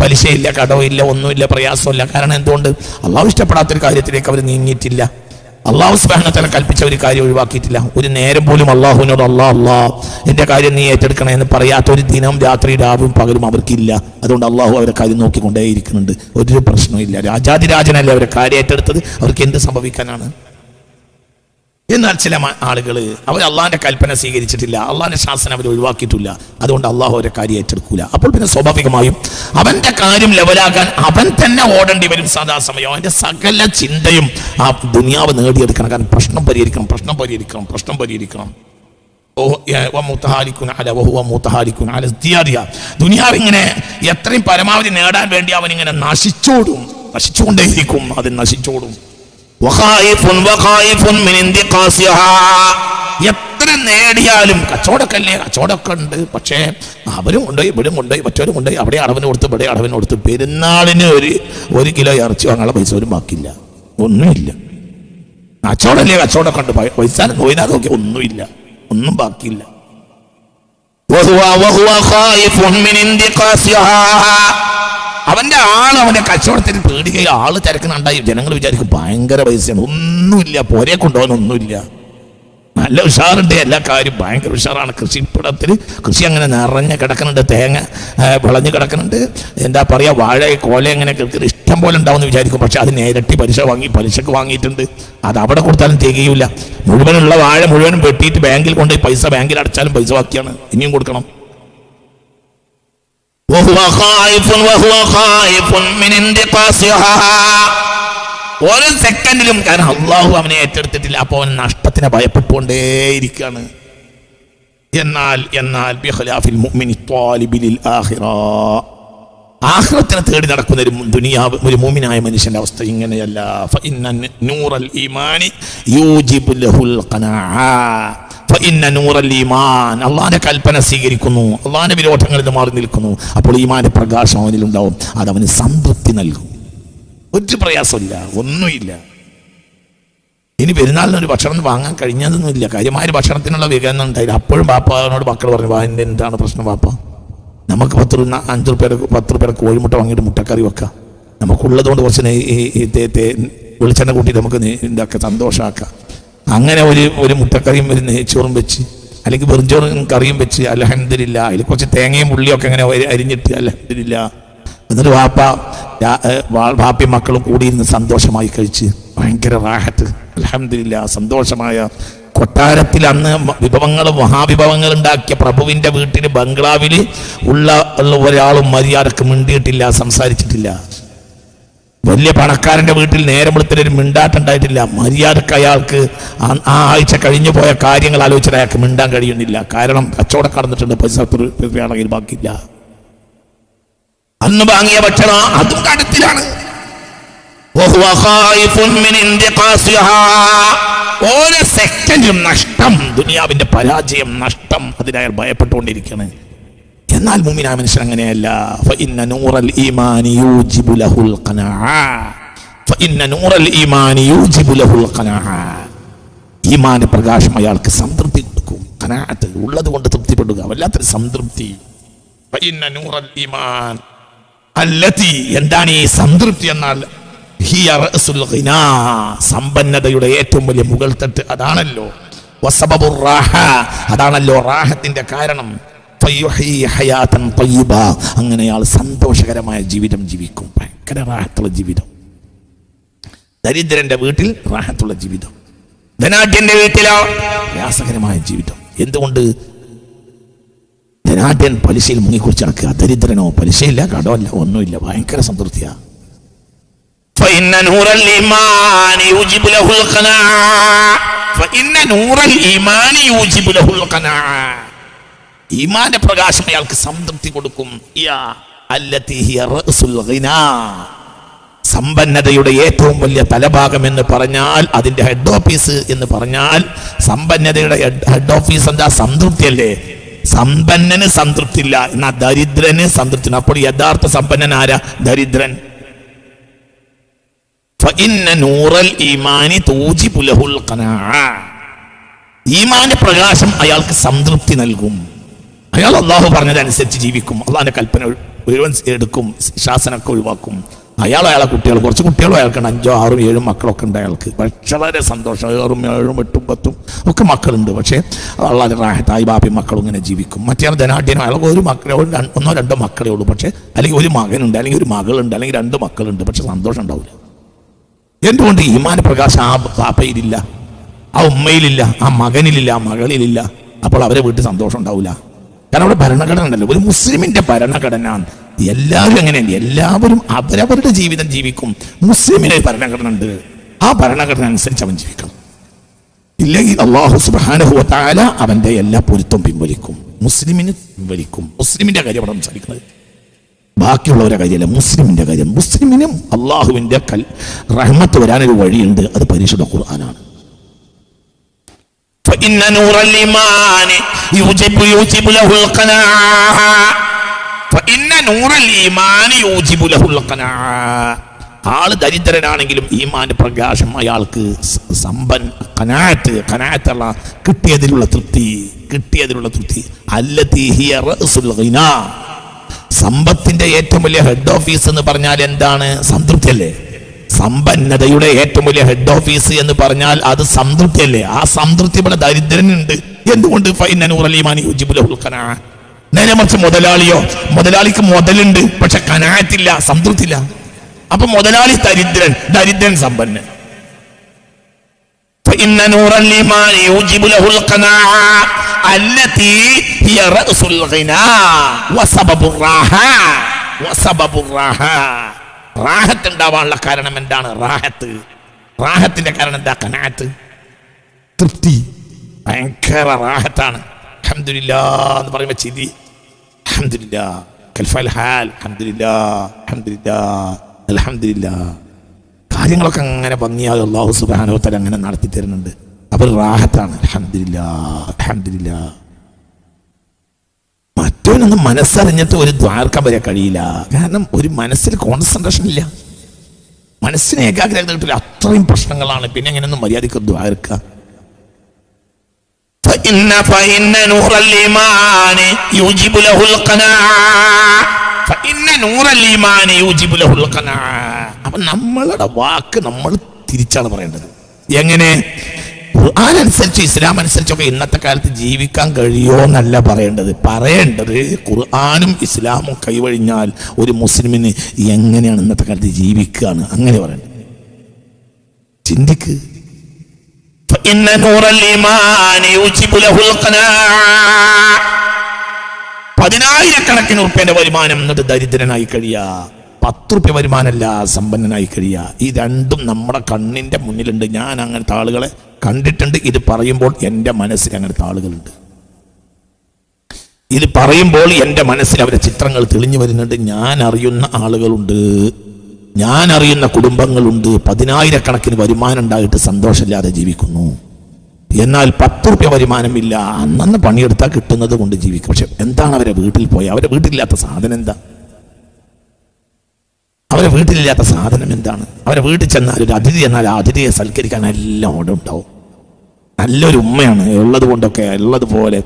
Speaker 1: പലിശയില്ല കടമില്ല ഒന്നുമില്ല പ്രയാസമില്ല. കാരണം എന്തുകൊണ്ട്? അള്ളാഹു ഇഷ്ടപ്പെടാത്തൊരു കാര്യത്തിലേക്ക് അവർ നീങ്ങിയിട്ടില്ല. അള്ളാഹു സുബാനത്തല കൽപ്പിച്ച ഒരു കാര്യം ഒഴിവാക്കിയിട്ടില്ല. ഒരു നേരം പോലും അള്ളാഹുവിനോട് അള്ളാഹ് അള്ളാഹ് എന്റെ കാര്യം നീ ഏറ്റെടുക്കണേ എന്ന് പറയാത്ത ഒരു ദിനം രാത്രി രാവും പകലും അവർക്കില്ല. അതുകൊണ്ട് അള്ളാഹു അവരെ കാര്യം നോക്കിക്കൊണ്ടേയിരിക്കുന്നുണ്ട്. ഒരു പ്രശ്നവും ഇല്ല. രാജാതിരാജനല്ലേ അവരെ കാര്യം ഏറ്റെടുത്തത്? അവർക്ക് എന്ത് സംഭവിക്കാനാണ്? എന്നാൽ ചില ആളുകൾ അവർ അള്ളാഹിന്റെ കൽപ്പന സ്വീകരിച്ചിട്ടില്ല അള്ളാഹിന്റെ ശാസനം അവർ ഒഴിവാക്കിയിട്ടില്ല. അതുകൊണ്ട് അള്ളാഹു അവരെ കാര്യം ഏറ്റെടുക്കൂല. അപ്പോൾ പിന്നെ സ്വാഭാവികമായും അവന്റെ കാര്യം ലെവലാകാൻ അവൻ തന്നെ ഓടേണ്ടി വരും സദാസമയം. അവന്റെ സകല ചിന്തയും ആ ദുനിയാവ് നേടിയെടുക്കണം. കാരണം പ്രശ്നം പരിഹരിക്കണം പ്രശ്നം പരിഹരിക്കണം പ്രശ്നം പരിഹരിക്കണം. ദുനിയാവ് ഇങ്ങനെ എത്രയും പരമാവധി നേടാൻ വേണ്ടി അവൻ ഇങ്ങനെ നശിച്ചോടും. നശിച്ചുകൊണ്ടേയിരിക്കും. അത് നശിച്ചോടും. എത്ര നേടിയാലും കച്ചവടക്കല്ലേ കച്ചവടമൊക്കെ ഉണ്ട്. പക്ഷേ അവരും കൊണ്ടുപോയി ഇവിടും കൊണ്ടുപോയി മറ്റവരും കൊണ്ടുപോയി അവിടെ അടവിന് കൊടുത്ത് ഇവിടെ അടവിന് കൊടുത്ത് പെരുന്നാളിന് ഒരു ഒരു കിലോ ഇറച്ചി വാങ്ങാനുള്ള പൈസ ഒരു ബാക്കിയില്ല. ഒന്നുമില്ല. കച്ചവടമല്ലേ കച്ചവടമൊക്കെ ഉണ്ട്. പൈസ നോയിനാ നോക്കി ഒന്നുമില്ല. ഒന്നും ബാക്കിയില്ല. അവന്റെ ആൾ അവന്റെ കച്ചവടത്തിൽ പേടിക്കുക ആൾ തിരക്കുന്നുണ്ടായി. ജനങ്ങൾ വിചാരിക്കും ഭയങ്കര പൈസയാണ്. ഒന്നുമില്ല. പോരെ കൊണ്ടുപോകാനൊന്നുമില്ല നല്ല ഉഷാറുണ്ട്. എല്ലാ കാര്യം ഭയങ്കര ഉഷാറാണ്. കൃഷിപ്പിടത്തിൽ കൃഷി അങ്ങനെ നിറഞ്ഞ് കിടക്കുന്നുണ്ട്. തേങ്ങ വിളഞ്ഞു കിടക്കുന്നുണ്ട്. എന്താ പറയുക വാഴ കോല അങ്ങനെ ഇഷ്ടം പോലെ ഉണ്ടാവുമെന്ന് വിചാരിക്കും. പക്ഷെ അത് നേരട്ടി പലിശ വാങ്ങി പലിശക്ക് വാങ്ങിയിട്ടുണ്ട്. അത് അവിടെ കൊടുത്താലും തികയില്ല മുഴുവനുള്ള വാഴ മുഴുവനും വെട്ടിയിട്ട് ബാങ്കിൽ കൊണ്ടുപോയി പൈസ ബാങ്കിൽ അടച്ചാലും പൈസ ബാക്കിയാണ്. ഇനിയും കൊടുക്കണം. وهو خائف وهو خائف من انتقاصها ഓരോ സെക്കൻഡിലും കാരണം അള്ളാഹു അവനെ ഏറ്റെടുത്തിട്ടില്ല അപ്പോൾ അവൻ നഷ്ടത്തിനെ ഭയപ്പെട്ടുകൊണ്ടേയിരിക്കുകയാണ് എന്നാൽ എന്നാൽ ബിഖലാഫിൽ മുഅ്മിനി ത്വാലിബിലിൽ ആഖിറ ആഖിറത്തിനെ തേടി നടക്കുന്ന ഒരു ദുനിയാവ് ഒരു മൂമിനായ മനുഷ്യന്റെ അവസ്ഥ ഇങ്ങനെയല്ല ഫഇന്ന നൂറൽ ഈമാനി യൂജിബു ലഹുൽ ഖനാഅ ഫഇന്ന നൂറൽ ഈമാൻ. അള്ളാഹിന്റെ കൽപ്പന സ്വീകരിക്കുന്നു. അള്ളാന്റെ വിരോധങ്ങളിൽ മാറി നിൽക്കുന്നു. അപ്പോൾ ഈമാന്റെ പ്രകാശം അവനിലുണ്ടാവും. അത് അവന് സംതൃപ്തി നൽകും. ഒരു പ്രയാസമില്ല ഒന്നുമില്ല. ഇനി പെരുന്നാളിനൊരു ഭക്ഷണം വാങ്ങാൻ കഴിഞ്ഞതൊന്നുമില്ല. കാര്യമായ ഭക്ഷണത്തിനുള്ള വികസനം ഉണ്ടായില്ല. അപ്പോഴും ബാപ്പാനോട് മക്കൾ പറഞ്ഞു വാ എന്താണ് പ്രശ്നം ബാപ്പ? നമുക്ക് പത്ത് അഞ്ച് റുപ്യയുടെ പത്ത് റുപ്യയുടെ കോഴിമുട്ട വാങ്ങിയിട്ട് മുട്ടക്കറി വെക്കാം. നമുക്കുള്ളതുകൊണ്ട് കുറച്ച് ഈ- വെളിച്ചെണ്ണ കൂട്ടിയിട്ട് നമുക്ക് ഇതാക്കാം സന്തോഷമാക്കാം അങ്ങനെ ഒരു ഒരു മുട്ടക്കറിയും ഒരു നെയ്ച്ചോറും വെച്ച് അല്ലെങ്കിൽ വെറുംചോറും കറിയും വെച്ച് അലഹന്ദില്ല അതിൽ കുറച്ച് തേങ്ങയും ഉള്ളിയും ഒക്കെ അങ്ങനെ അരിഞ്ഞിട്ട് അലഹന്ദില്ല എന്നിട്ട് വാപ്പ വാപ്പി മക്കളും കൂടി ഇന്ന് സന്തോഷമായി കഴിച്ച് ഭയങ്കര റാഹത്ത് അലഹമില്ല സന്തോഷമായ. കൊട്ടാരത്തിൽ അന്ന് വിഭവങ്ങൾ മഹാവിഭവങ്ങൾ ഉണ്ടാക്കിയ പ്രഭുവിന്റെ വീട്ടിൽ ബംഗ്ലാവിൽ ഉള്ള ഒരാളും മര്യാദയ്ക്ക് മിണ്ടിയിട്ടില്ല സംസാരിച്ചിട്ടില്ല. വലിയ പണക്കാരന്റെ വീട്ടിൽ നേരം വെളുത്തിനൊരു മിണ്ടാട്ടുണ്ടായിട്ടില്ല മര്യാദയ്ക്ക് അയാൾക്ക് ആ ആഴ്ച കഴിഞ്ഞു പോയ കാര്യങ്ങൾ ആലോചിച്ചിട്ട് അയാൾക്ക് മിണ്ടാൻ കഴിയുന്നില്ല. കാരണം കച്ചവടം കടന്നിട്ടുണ്ട് പൈസ ആണെങ്കിൽ ബാക്കിയില്ല. അന്ന് വാങ്ങിയ ഭക്ഷണം അതും കടത്തിലാണ്. ഓരോ സെക്കൻഡും നഷ്ടം ദുനിയാവിന്റെ പരാജയം നഷ്ടം. അതിനയാൾ ഭയപ്പെട്ടുകൊണ്ടിരിക്കുകയാണ്. എന്നാൽ മുമിനായ മനുഷ്യൻ അങ്ങനെയല്ല. പ്രകാശം അയാൾക്ക് സംതൃപ്തി കൊടുക്കും. ഉള്ളത് കൊണ്ട് തൃപ്തിപ്പെടുക. വല്ലാത്തൊരു സംതൃപ്തി. എന്താണ് ഈ സംതൃപ്തി എന്നാൽ? സമ്പന്നതയുടെ ഏറ്റവും വലിയ മുകൾ തട്ട് അതാണല്ലോ അതാണല്ലോ റാഹത്തിന്റെ കാരണം. അങ്ങനെ അയാൾ സന്തോഷകരമായ ജീവിതം ജീവിക്കും ഭയങ്കര റാഹത്തുള്ള ജീവിതം ദരിദ്രന്റെ വീട്ടിൽ റാഹത്തുള്ള ജീവിതം ധനാഢ്യന്റെ വീട്ടിലോ പ്രയാസകരമായ ജീവിതം എന്തുകൊണ്ട് ധനാഢ്യൻ പലിശയിൽ മുങ്ങിക്കുറിച്ച് നടക്കുക ദരിദ്രനോ പലിശയില്ല കടമല്ല ഒന്നുമില്ല ഭയങ്കര സംതൃപ്തിയാ فإن نور الإيمان يوجب له القناعة فإن نور الإيمان يوجب له القناعة ഈമാന്റെ പ്രകാശം അയാൾക്ക് സംതൃപ്തി കൊടുക്കും. സമ്പന്നതയുടെ ഏറ്റവും വലിയ തലഭാഗം എന്ന് പറഞ്ഞാൽ അതിന്റെ ഹെഡ് ഓഫീസ് എന്ന് പറഞ്ഞാൽ സമ്പന്നതയുടെ ഹെഡ് ഓഫീസ് എന്താ? സംതൃപ്തിയല്ലേ? സമ്പന്നന് സംതൃപ്തി ഇല്ല എന്നാ ദരിദ്രന് സംതൃപ്തി അപ്പോൾ യഥാർത്ഥ സമ്പന്നൻ ആരാ? ദരിദ്രൻ. ഈമാനി പുലഹുൽ ഈമാന്റെ പ്രകാശം അയാൾക്ക് സംതൃപ്തി നൽകും. അയാൾ അള്ളാഹു പറഞ്ഞതനുസരിച്ച് ജീവിക്കും. അള്ളാഹിന്റെ കൽപ്പന മുഴുവൻ എടുക്കും ശാസനമൊക്കെ ഒഴിവാക്കും. അയാൾ അയാളെ കുട്ടികൾ കുറച്ച് കുട്ടികളും അയാൾക്കുണ്ട് അഞ്ചോ ആറും ഏഴും മക്കളൊക്കെ ഉണ്ട് അയാൾക്ക്. വളരെ സന്തോഷം. ഏറും ഏഴും എട്ടും പത്തും ഒക്കെ മക്കളുണ്ട്. പക്ഷേ വളരെ റാഹത്തായി ബാപ്പി മക്കളും ഇങ്ങനെ ജീവിക്കും. മറ്റേ ധനാഢ്യനും അയാൾക്ക് ഒരു മക്കളെ ഒന്നോ രണ്ടോ മക്കളേ ഉള്ളൂ. പക്ഷേ അല്ലെങ്കിൽ ഒരു മകനുണ്ട് അല്ലെങ്കിൽ ഒരു മകളുണ്ട് അല്ലെങ്കിൽ രണ്ട് മക്കളുണ്ട്. പക്ഷെ സന്തോഷം ഉണ്ടാവില്ല. എന്തുകൊണ്ട് ഈമാന പ്രകാശം ആ പാപ്പയിലില്ല ആ ഉമ്മയിലില്ല ആ മകനിലില്ല ആ മകളിലില്ല. അപ്പോൾ അവരെ വീട്ടിൽ സന്തോഷം ഉണ്ടാവില്ല. കാരണം അവിടെ ഭരണഘടന ഉണ്ടല്ലോ. ഒരു മുസ്ലിമിന്റെ ഭരണഘടന. എല്ലാവരും അങ്ങനെയല്ല എല്ലാവരും അവരവരുടെ ജീവിതം ജീവിക്കും. മുസ്ലിമിന് ഭരണഘടന ഉണ്ട്. ആ ഭരണഘടന അനുസരിച്ച് അവൻ ജീവിക്കണം. ഇല്ലെങ്കിൽ അള്ളാഹു സുബാനുഭവത്താല അവന്റെ എല്ലാ പൊരുത്തം പിൻവലിക്കും. മുസ്ലിമിന് പിൻവലിക്കും. മുസ്ലിമിന്റെ കാര്യം അവിടെ സംസാരിക്കുന്നത്. ബാക്കിയുള്ളവരുടെ കാര്യമല്ല മുസ്ലിമിന്റെ കാര്യം. മുസ്ലിമിനും അള്ളാഹുവിന്റെ കൽ റഹ്മത്ത് വരാനൊരു വഴിയുണ്ട്. അത് പരിശുദ്ധ ഖുർആനാണ്. فإن نور الإيمان يوجب يوجب له القناعة فإن نور الإيمان يوجب له القناعة ആള് ദരിദ്രനാണെങ്കിലും ഈമാന്റെ പ്രകാശം അയാൾക്ക് സ- സമ്പൻ കനാറ്റ് കനാറ്റുള്ള കിട്ടിയതിലുള്ള തൃപ്തി കിട്ടിയതിലുള്ള തൃപ്തി അല്ലത്തി ഹിയ റഅസുൽ ഗിനാ സമ്പത്തിന്റെ ഏറ്റവും വലിയ ഹെഡ് ഓഫീസ് എന്ന് പറഞ്ഞാൽ എന്താണ് സംതൃപ്തി അല്ലേ സമ്പന്നതയുടെ ഏറ്റവും വലിയ ഹെഡ് ഓഫീസ് എന്ന് പറഞ്ഞാൽ അത് സംതൃപ്തിയല്ലേ? ആ സംതൃപ്തി ഇവിടെ ദരിദ്രനുണ്ട്. എന്തുകൊണ്ട്? നേരെ മറിച്ച് മുതലാളിയോ? മുതലാളിക്ക് മുതലുണ്ട് പക്ഷെ കനാറ്റില്ല സംതൃപ്തിയില്ല. അപ്പൊ മുതലാളി ദരിദ്രൻ ദരിദ്രൻ സമ്പന്നൻ. ൂറല്ലിമാൻ റാഹത്ത് ഉണ്ടാവാനുള്ള കാരണം എന്താണ്? റാഹത്ത്. റാഹത്തിന്റെ കാരണം എന്താ? കനാത്ത്. തൃപ്തി. ഭയങ്കര റാഹത്താണ്. അഹമ്മദില്ല എന്ന് പറയുമ്പോൾ ചിരി. അഹമ്മദില്ല കാര്യങ്ങളൊക്കെ അങ്ങനെ ഭംഗിയായി അള്ളാഹു സുബാനോത്തൽ അങ്ങനെ നടത്തി തരുന്നുണ്ട്. അപ്പോൾ റാഹത്താണ്. അഹമ്മദില്ല അഹമ്മദില്ല മറ്റവനൊന്നും മനസ്സറിഞ്ഞിട്ട് ഒരു ദ്വാർക്കാൻ വരെ കഴിയില്ല കാരണം ഒരു മനസ്സിൽ കോൺസെൻട്രേഷൻ ഇല്ല മനസ്സിന് ഏകാഗ്രത കിട്ടില്ല അത്രയും പ്രശ്നങ്ങളാണ് പിന്നെ എങ്ങനെയൊന്നും മര്യാദക്ക് ദ്വാർക്കുക فإن فإن نور الإيمان يوجب له القناعة فإن نور الإيمان يوجب له القناعة അപ്പൊ നമ്മളുടെ വാക്ക് നമ്മൾ തിരിച്ചാണ് പറയേണ്ടത് എങ്ങനെ ഖുർആാനുസരിച്ച് ഇസ്ലാം അനുസരിച്ചൊക്കെ ഇന്നത്തെ കാലത്ത് ജീവിക്കാൻ കഴിയുമോ എന്നല്ല പറയേണ്ടത്. പറയേണ്ടത് ഖുർആാനും ഇസ്ലാമും കൈവഴിഞ്ഞാൽ ഒരു മുസ്ലിമിന് എങ്ങനെയാണ് ഇന്നത്തെ കാലത്ത് ജീവിക്കുകയാണ് അങ്ങനെ പറയേണ്ടത്. ചിന്തിക്ക്. പതിനായിരക്കണക്കിന് ഉറുപ്പ്യന്റെ വരുമാനം എന്നിട്ട് ദരിദ്രനായി കഴിയാ. പത്ത് റുപ്യ വരുമാനമല്ല സമ്പന്നനായി കഴിയുക. ഈ രണ്ടും നമ്മുടെ കണ്ണിന്റെ മുന്നിലുണ്ട്. ഞാൻ അങ്ങനത്തെ ആളുകളെ കണ്ടിട്ടുണ്ട്. ഇത് പറയുമ്പോൾ എന്റെ മനസ്സിൽ അങ്ങനത്തെ ആളുകളുണ്ട്. ഇത് പറയുമ്പോൾ എന്റെ മനസ്സിൽ അവരെ ചിത്രങ്ങൾ തെളിഞ്ഞു വരുന്നുണ്ട്. ഞാൻ അറിയുന്ന ആളുകളുണ്ട്. ഞാൻ അറിയുന്ന കുടുംബങ്ങളുണ്ട്. പതിനായിരക്കണക്കിന് വരുമാനം ഉണ്ടായിട്ട് സന്തോഷമില്ലാതെ ജീവിക്കുന്നു. എന്നാൽ പത്ത് റുപ്യ വരുമാനമില്ല. അന്നന്ന് പണിയെടുത്താൽ കിട്ടുന്നത് കൊണ്ട് ജീവിക്കും. പക്ഷെ എന്താണ് അവരെ വീട്ടിൽ പോയി? അവരെ വീട്ടിലില്ലാത്ത സാധനം എന്താ? അവരെ വീട്ടിലില്ലാത്ത സാധനം എന്താണ്? അവരെ വീട്ടിൽ ചെന്നാൽ ഒരു അതിഥി എന്നാൽ അതിഥിയെ സൽക്കരിക്കാൻ എല്ലാം അവിടെ ഉണ്ടാവും. നല്ലൊരു ഉമ്മയാണ്. ഉള്ളത് കൊണ്ടൊക്കെ ഉള്ളത് പോലെ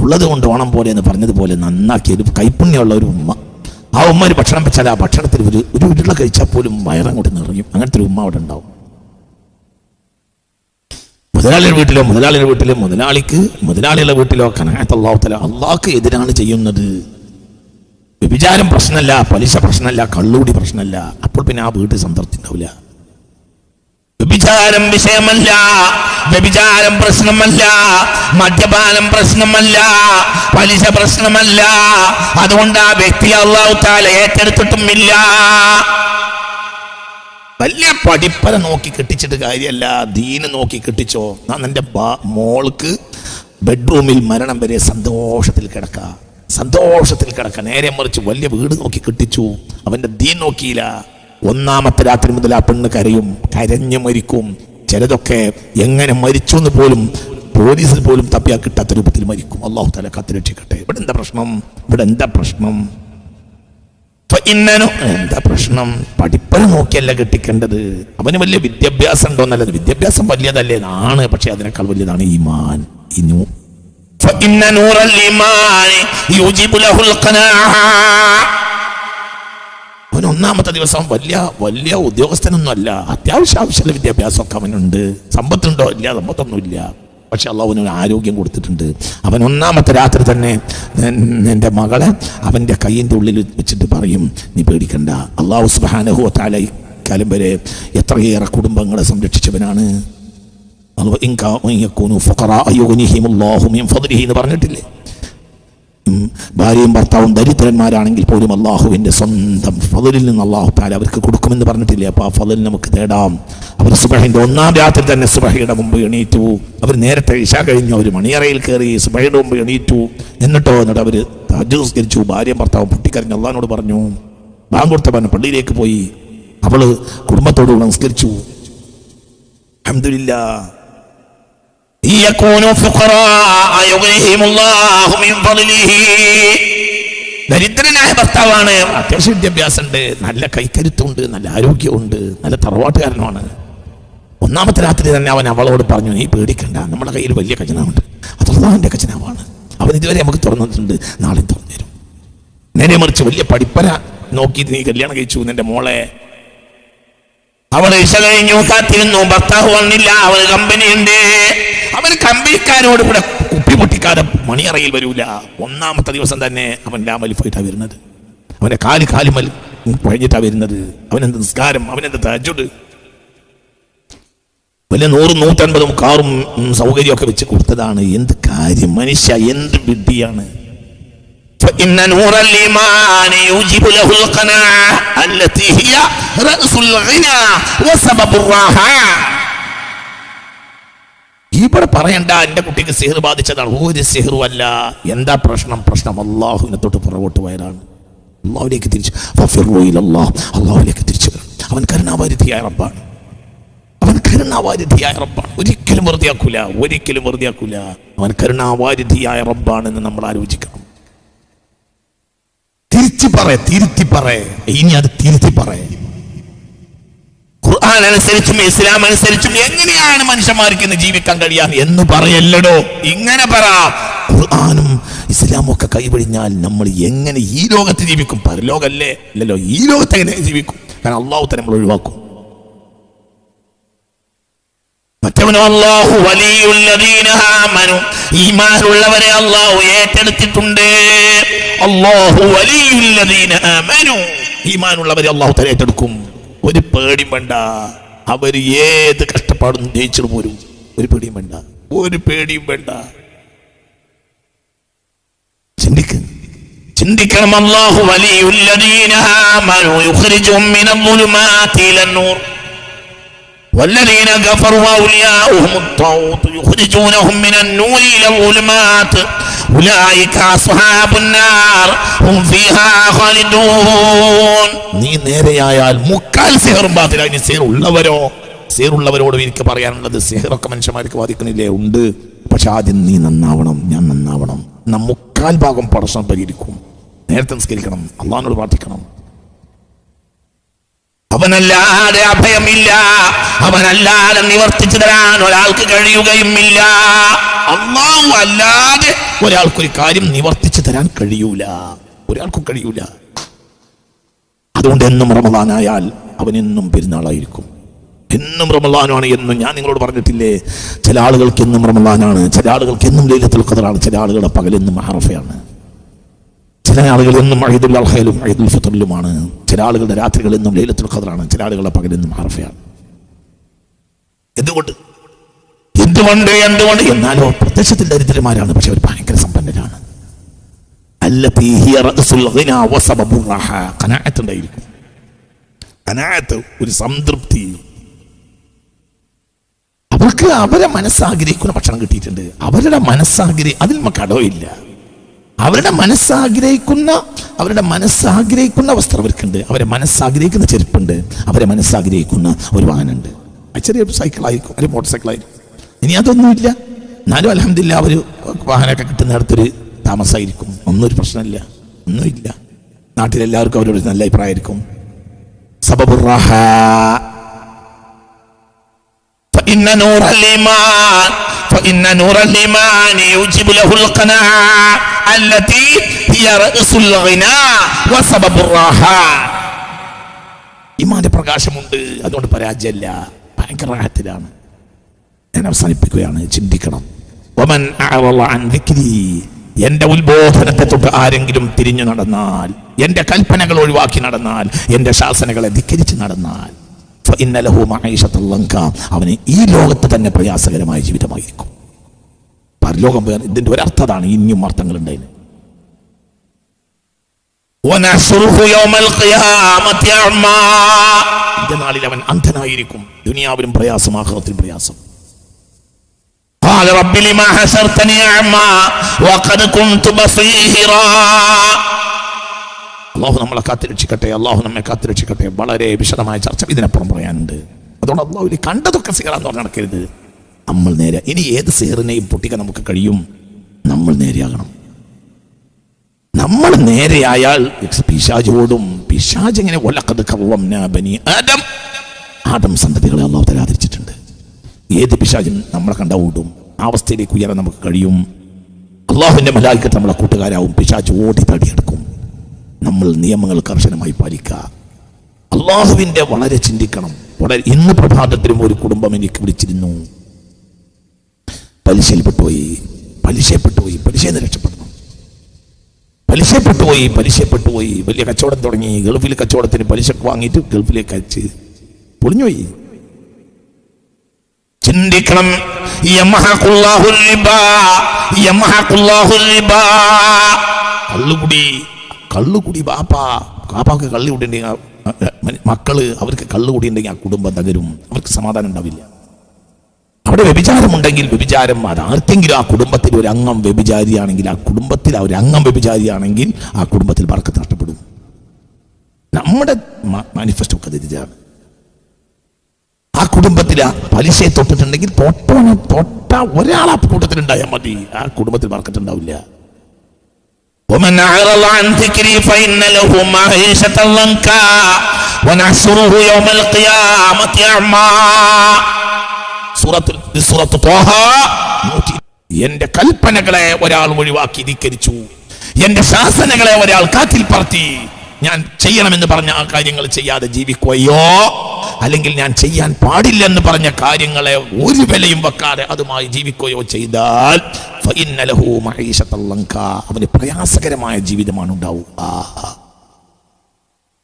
Speaker 1: ഉള്ളത് കൊണ്ട് ഓണം പോലെ എന്ന് പറഞ്ഞതുപോലെ നന്നാക്കിയ ഒരു കൈപ്പുണ്യമുള്ള ഒരു ഉമ്മ. ആ ഉമ്മ ഒരു ഭക്ഷണം വെച്ചാൽ ആ ഭക്ഷണത്തിൽ ഒരു ഒരു ഉരുള കഴിച്ചാൽ പോലും വയറങ്ങോട്ട് നിറയും. അങ്ങനത്തെ ഒരു ഉമ്മ അവിടെ ഉണ്ടാവും. മുതലാളിയുടെ വീട്ടിലോ മുതലാളിയുടെ വീട്ടിലോ മുതലാളിക്ക് മുതലാളിയുടെ വീട്ടിലോ കനാത്ത അള്ളാഹുത്തല അള്ളാഹ്ക്ക് എതിരാണ് ചെയ്യുന്നത്. വ്യഭിചാരം പ്രശ്നമല്ല പലിശ പ്രശ്നമല്ല കള്ളൂടി പ്രശ്നമല്ല അപ്പോൾ പിന്നെ ആ വീട്ടിൽ സംതൃപ്തി ഉണ്ടാവില്ല വ്യഭിചാരം വിഷയമല്ല വ്യഭിചാരം പ്രശ്നമല്ല മദ്യപാനം പ്രശ്നമല്ല പലിശ പ്രശ്നമല്ല. അതുകൊണ്ട് ആ വ്യക്തി അള്ളാഹു താല ഏറ്റെടുത്തിട്ടുമില്ല വലിയ പഠിപ്പര നോക്കി കെട്ടിച്ചിട്ട് കാര്യമല്ല ദീന് നോക്കി കെട്ടിച്ചോ. ഞാൻ എന്റെ മോൾക്ക് ബെഡ്റൂമിൽ മരണം വരെ സന്തോഷത്തിൽ കിടക്ക. സന്തോഷത്തിൽ കിടക്ക നേരെ മറിച്ച് വലിയ വീട് നോക്കി കിട്ടിച്ചു. അവന്റെ ദീൻ നോക്കിയില്ല. ഒന്നാമത്തെ രാത്രി മുതൽ ആ പെണ്ണ് കരയും കരഞ്ഞു മരിക്കും. ചിലതൊക്കെ എങ്ങനെ മരിച്ചു എന്ന് പോലും പോലീസിൽ പോലും തപ്പിയാ കിട്ടാത്ത രൂപത്തിൽ മരിക്കും. അള്ളാഹു തല കത്തിരക്ഷിക്കട്ടെ ഇവിടെ എന്താ പ്രശ്നം? ഇവിടെ എന്താ പ്രശ്നം? എന്താ പ്രശ്നം? പഠിപ്പന നോക്കിയല്ല കെട്ടിക്കേണ്ടത്. അവന് വലിയ വിദ്യാഭ്യാസം ഉണ്ടോന്നല്ലത് വിദ്യാഭ്യാസം വലിയതല്ലേ ആണ് പക്ഷെ അതിനേക്കാൾ വലിയതാണ് ഈമാൻ. ഇനു فإن نور الإيمان يوجب له القناعة അവൻ ഒന്നാമത്തെ ദിവസം വലിയ വലിയ ഉദ്യോഗസ്ഥനൊന്നും അല്ല അത്യാവശ്യം ആവശ്യമുള്ള വിദ്യാഭ്യാസമൊക്കെ അവനുണ്ട് സമ്പത്തുണ്ടോ ഇല്ല സമ്പത്തൊന്നുമില്ല പക്ഷെ അള്ളാഹുവിന് ഒരു ആരോഗ്യം കൊടുത്തിട്ടുണ്ട് അവൻ ഒന്നാമത്തെ രാത്രി തന്നെ എൻ്റെ മകളെ അവൻ്റെ കയ്യിൻ്റെ ഉള്ളിൽ വെച്ചിട്ട് പറയും നീ പേടിക്കണ്ട അള്ളാഹു സുബാനഹു താല ഇക്കാലം വരെ എത്രയേറെ കുടുംബങ്ങളെ സംരക്ഷിച്ചവനാണ് എന്ന് പറഞ്ഞിട്ടില്ലേ? ഭാര്യയും ഭർത്താവും ദരിദ്രന്മാരാണെങ്കിൽ പോലും അള്ളാഹുവിന്റെ സ്വന്തം ഫതിലിൽ നിന്ന് അള്ളാഹു താല അവർക്ക് കൊടുക്കുമെന്ന് പറഞ്ഞിട്ടില്ലേ? അപ്പോൾ ആ ഫതിൽ നമുക്ക് തേടാം. അവർ സുബഹിന്റെ ഒന്നാം രാത്രി തന്നെ സുബഹയുടെ മുമ്പ് എണീറ്റു. അവർ നേരത്തെ ഇഷ കഴിഞ്ഞു. അവർ മണിയറയിൽ കയറി സുബഹയുടെ മുമ്പ് എണീറ്റു. എന്നിട്ടോ എന്നിട്ട് അവർ സംസ്കരിച്ചു ഭാര്യയും ഭർത്താവും പൊട്ടിക്കരഞ്ഞ്. അള്ളഹാനോട് പറഞ്ഞു ബാങ്ക് കൊടുത്ത പറഞ്ഞു പള്ളിയിലേക്ക് പോയി. അവൾ കുടുംബത്തോട് നമസ്കരിച്ചു إن يكونوا فقراء يغنيهم الله من فضله ദരിദ്രനായ ഭർത്താവാണ് അത്യാവശ്യം വിദ്യാഭ്യാസമുണ്ട് നല്ല കൈക്കരുത്തുണ്ട് നല്ല ആരോഗ്യമുണ്ട് നല്ല തറവാട്ടുകാരനുമാണ് ഒന്നാമത്തെ രാത്രി തന്നെ അവൻ അവളോട് പറഞ്ഞു നീ പേടിക്കണ്ട നമ്മുടെ കയ്യിൽ വലിയ ഖജനാവുണ്ട് അത് അള്ളാഹുവിൻ്റെ ഖജനാവാണ് അവൻ ഇതുവരെ നമുക്ക് തുറന്നിട്ടുണ്ട് നാളെ തുറന്നു തരും നേരെ മറിച്ച് വലിയ പഠിപ്പന നോക്കി നീ കല്യാണം കഴിച്ചു നിന്റെ മോളെ അവൾ ഇഷ കഴിഞ്ഞു കാത്തിരുന്നു ഭർത്താവ് വന്നില്ല അവന് കമ്പനിയുണ്ട് അവൻ കമ്പനിക്കാരോട് കൂടെ കുപ്പി പൊട്ടിക്കാതെ മണിയറയിൽ വരൂല ഒന്നാമത്തെ ദിവസം തന്നെ അവൻ ലാമലിഫായിട്ടാണ് വരുന്നത് അവന്റെ കാല് കാലുമൽ കഴിഞ്ഞിട്ടാ വരുന്നത് അവനെന്ത് നിസ്കാരം അവനെന്ത് തജുഡ് വലിയ നൂറും നൂറ്റൻപതും കാറും ഉം, സൗകര്യമൊക്കെ വെച്ച് കൊടുത്തതാണ് എന്ത് കാര്യം മനുഷ്യ എന്ത് വിഡ്ഢിയാണ് فإن نور الإيمان يوجب له القناعة التي هي رأس الغنى وسبب الراحة ഇവിടെ പറയണ്ട എന്റെ കുട്ടിക്ക് സിഹിർ ബാധിച്ചതാണ്. ഒരു സിഹറും അല്ല. എന്താ പ്രശ്നം? പ്രശ്നം അള്ളാഹുവിനെ തൊട്ട് പുറകോട്ട് പോയതാണ്. അള്ളാഹുലേക്ക് തിരിച്ചു അള്ളാഹുലേക്ക് തിരിച്ചു വരണം. അവൻ കരുണാവാരിധിയായ റബ്ബാണ്. അവൻ കരുണാവാരിധിയായ റബ്ബാണ്. ഒരിക്കലും വെറുതെയാക്കൂല. ഒരിക്കലും വെറുതെയാക്കൂല. അവൻ കരുണാവാരിധിയായ റബ്ബാണെന്ന് നമ്മൾ ആലോചിക്കണം. തിരിച്ചു പറ തിരുത്തി പറ. ഇനി അത് തിരുത്തി പറ. ഖുർആൻ അനുസരിച്ചും ഇസ്ലാം അനുസരിച്ചും എങ്ങനെയാണ് മനുഷ്യന്മാർക്ക് ഇന്ന് ജീവിക്കാൻ കഴിയാൻ എന്ന് പറയല്ലടോ. ഇങ്ങനെ പറ. ഖുർആനും ഇസ്ലാമും ഒക്കെ കൈവഴിഞ്ഞാൽ നമ്മൾ എങ്ങനെ ഈ ലോകത്ത് ജീവിക്കും? പരലോകല്ലേ? അല്ലല്ലോ ഈ ലോകത്ത് എങ്ങനെ ജീവിക്കും? കാരണം അള്ളാഹു തന്നെ നമ്മൾ ഒഴിവാക്കും. ഏറ്റെടുത്തിട്ടുണ്ട്. ഏറ്റെടുക്കും. ഒരു പേടിയും വേണ്ട അവർ ഏത് കഷ്ടപ്പാടും ജയിച്ചിട്ട് പോരും ഒരു പേടിയും വേണ്ട ഒരു പേടിയും വേണ്ട ചിന്തിക്ക് ചിന്തിക്കണം അള്ളാഹു വലിയുള്ളദീന ആമനു യുഖ്രിജുഹും മിനൽ ഇലൻ നൂർ والذين كفروا أولياؤهم الطاغوت يخرجونهم من النور إلى الظلمات നീ നേരെയായാൽ മുക്കാൽ സെഹറും ബാത്തിലായി. സെഹർ ഉള്ളവരോ സെഹർ ഉള്ളവരോട് എനിക്ക് പറയാനുള്ളത് സെഹറൊക്കെ മനുഷ്യന്മാർക്ക് ബാധിക്കണില്ലേ ഉണ്ട്. പക്ഷെ ആദ്യം നീ നന്നാവണം ഞാൻ നന്നാവണം. മുക്കാൽ ഭാഗം പ്രശ്നം പരിഹരിക്കും. നേരത്തെ നിസ്കരിക്കണം അള്ളഹാനോട് പ്രാർത്ഥിക്കണം. അവനല്ലാതെ അഭയമില്ല. അവനല്ലാതെ നിവർത്തിച്ചു തരാൻ ഒരാൾക്ക് കഴിയുകയുമില്ല. അള്ളാഹു അല്ലാതെ ഒരാൾക്കൊരു കാര്യം നിവർത്തിച്ചു തരാൻ കഴിയൂല. ഒരാൾക്കും കഴിയൂല. അതുകൊണ്ട് എന്നും റമദാനായാൽ എന്നും പെരുന്നാളായിരിക്കും. എന്നും റമദാനാണ് എന്നും ഞാൻ നിങ്ങളോട് പറഞ്ഞിട്ടില്ലേ? ചില ആളുകൾക്ക് എന്നും റമദാനാണ് ചില ആളുകൾക്ക് എന്നും ലൈലത്തുൽ ഖദറാണ് ചില ആളുകളുടെ പകലെന്നും മഹറഫയാണ്. ചില ആളുകൾ എന്നും അഴുതുൽ അൽഹയിലും അഴുതുൽ ഫിത്തറിലുമാണ്. ചില ആളുകളുടെ രാത്രികൾ എന്നും ലൈലത്തുൽ ഖദറാണ് ചില ആളുകളുടെ പകലെന്നും അറഫയാണ്. എന്തുകൊണ്ട്? എന്തുകൊണ്ട് എന്തുകൊണ്ട്? എന്നാലോ പ്രത്യക്ഷത്തിൽ ദരിദ്രന്മാരാണ് പക്ഷെ അവർ ഭയങ്കര സമ്പന്നരാണ്. ഒരു സംതൃപ്തി. അവർക്ക് അവരെ മനസ്സാഗ്രഹിക്കുന്ന ഭക്ഷണം കിട്ടിയിട്ടുണ്ട്. അവരുടെ മനസ്സാഗ്രഹി അതിൽ നമുക്ക് അടവില്ല. അവരുടെ മനസ്സാഗ്രഹിക്കുന്ന അവരുടെ മനസ്സാഗ്രഹിക്കുന്ന വസ്ത്രം അവർക്കുണ്ട് അവരെ മനസ്സാഗ്രഹിക്കുന്ന ചെരുപ്പുണ്ട് അവരെ മനസ്സാഗ്രഹിക്കുന്ന ഒരു വാഹനമുണ്ട് അത് ചെറിയ സൈക്കിളായിരിക്കും ഒരു മോട്ടോർ സൈക്കിളായിരിക്കും ഇനി അതൊന്നുമില്ല എന്നാലും അലഹമില്ല അവർ വാഹനമൊക്കെ കിട്ടുന്നിടത്തൊരു താമസമായിരിക്കും ഒന്നും ഒരു പ്രശ്നമില്ല ഒന്നുമില്ല നാട്ടിലെല്ലാവർക്കും അവരോട് നല്ല അഭിപ്രായമായിരിക്കും സബബുറാഹ فإن نور الإيمان فإن نور الإيمان يوجب له القناعة التي هي رأس الغنى وسبب الراحة ഇമാന്റെ പ്രകാശമുണ്ട് അതുകൊണ്ട് പരാജയമല്ല ഭയങ്കര റാഹത്തിലാണ് ഞാൻ അവസാനിപ്പിക്കുകയാണ് ചിന്തിക്കണം വമൻ അഅറള അൻ ദിക്രി എന്റെ ഉത്ബോധനത്തെ തൊട്ട് ആരെങ്കിലും തിരിഞ്ഞു നടന്നാൽ എന്റെ കൽപ്പനകൾ ഒഴിവാക്കി നടന്നാൽ എന്റെ ശാസനകളെ ധിക്കരിച്ച് നടന്നാൽ فإن له معيشة ضنكا. അവന് ഈ ലോകത്ത് തന്നെ പ്രയാസകരമായ ജീവിതമായിരിക്കും പരലോകം വേറെ ഇതിന്റെ ഒരർത്ഥതാണ് ഇനിയും അർത്ഥങ്ങളുണ്ട് അതിന് ونحشره يوم القيامة أعمى. ഇതിന്റെ നാളിൽ അവൻ അന്ധനായിരിക്കും ദുനിയാവിലും പ്രയാസം ആഹ്റത്തിലും പ്രയാസം قال رب لما حشرتني أعمى وقد كنت بصيرا അള്ളാഹു നമ്മളെ കാത്തിരക്ഷിക്കട്ടെ അള്ളാഹു നമ്മെ കാത്തിരക്ഷിക്കട്ടെ. വളരെ വിശദമായ ചർച്ച ഇതിനപ്പുറം പറയാനുണ്ട്. അതുകൊണ്ട് അള്ളാഹുവിൽ കണ്ടതൊക്കെ സിഹറാന്ന് പറഞ്ഞ് നടക്കരുത്. നമ്മൾ നേരെ ഇനി ഏത് സിഹറിനെയും പൊട്ടിക്കാൻ നമുക്ക് കഴിയും? നമ്മൾ നേരെയാകണം. നമ്മൾ നേരെയായാൽ പിശാജോടും പിശാജ് ഇങ്ങനെ ഒലക്കത് കവം ബനി ആദം? ആദം സന്തതികളെ അള്ളാഹു തരാതിരിച്ചിട്ടുണ്ട് ഏത് പിശാജും നമ്മളെ കണ്ട ഓടും. ആ അവസ്ഥയിലേക്ക് ഉയരാൻ നമുക്ക് കഴിയും. അള്ളാഹുവിന്റെ മലായിക്കത്ത് നമ്മളെ കൂട്ടുകാരാവും പിശാജ് ഓടി തടിയെടുക്കും നിയമങ്ങൾ കർശനമായി പാലിക്കുക. അള്ളാഹുവിന്റെ വളരെ ചിന്തിക്കണം. വളരെ ഇന്ന് പ്രഭാതത്തിലും ഒരു കുടുംബം എനിക്ക് വിളിച്ചിരുന്നു. പലിശയിൽപ്പെട്ടുപോയി. പലിശയപ്പെട്ടുപോയി പലിശയിൽ നിന്ന് രക്ഷപ്പെടണം. പലിശപ്പെട്ടുപോയി പലിശപ്പെട്ടുപോയി വലിയ കച്ചവടം തുടങ്ങി. ഗൾഫിൽ കച്ചവടത്തിന് പലിശ വാങ്ങിയിട്ട് ഗൾഫിലേക്ക് അയച്ച്. പൊളിഞ്ഞുപോയി. ചിന്തിക്കണം. കള്ളുകുടി കള്ളുകുടി ബാപ്പാ ബാപ്പാക്ക് കള്ളി ആ, മക്കൾ അവർക്ക് കള്ളുകുടി ഉണ്ടെങ്കിൽ ആ കുടുംബം തകരും അവർക്ക് സമാധാനം ഉണ്ടാവില്ല. അവിടെ വ്യഭിചാരമുണ്ടെങ്കിൽ വ്യഭിചാരം അത് ആർക്കെങ്കിലും ആ കുടുംബത്തിൽ ഒരു അംഗം വ്യഭിചാരിയാണെങ്കിൽ ആ കുടുംബത്തിൽ ആ ഒരു അംഗം വ്യഭിചാരിയാണെങ്കിൽ ആ കുടുംബത്തിൽ വർക്ക് നഷ്ടപ്പെടും. നമ്മുടെ മാനിഫെസ്റ്റോ ഒക്കെ ആ കുടുംബത്തിൽ ആ പലിശയെ തൊട്ടിട്ടുണ്ടെങ്കിൽ തൊട്ടോണ തൊട്ട ഒരാൾ ആ കൂട്ടത്തിലുണ്ടായാൽ മതി. ആ കുടുംബത്തിൽ വർക്കറ്റ് ഉണ്ടാവില്ല. ومن أعرض عن ذكري فإن له معيشة ضنكا ونحشره يوم القيامة أعمى സൂറത്തിൽ സൂറത്ത് ത്വാഹ നൂറ്റി എന്റെ കൽപ്പനകളെ ഒരാൾ ഒഴിവാക്കി ധിക്കരിച്ചു എന്റെ ശാസനകളെ ഒരാൾ കാറ്റിൽ പറത്തി ഞാൻ ചെയ്യണമെന്ന് പറഞ്ഞ ആ കാര്യങ്ങൾ ചെയ്യാതെ ജീവിക്കുകയോ അല്ലെങ്കിൽ ഞാൻ ചെയ്യാൻ പാടില്ലെന്ന് പറഞ്ഞ കാര്യങ്ങളെ ഒരു വിലയും വെക്കാതെ അതുമായി ജീവിക്കുകയോ ചെയ്താൽ. അവന് പ്രയാസകരമായ ജീവിതമാണ് ഉണ്ടാവുക.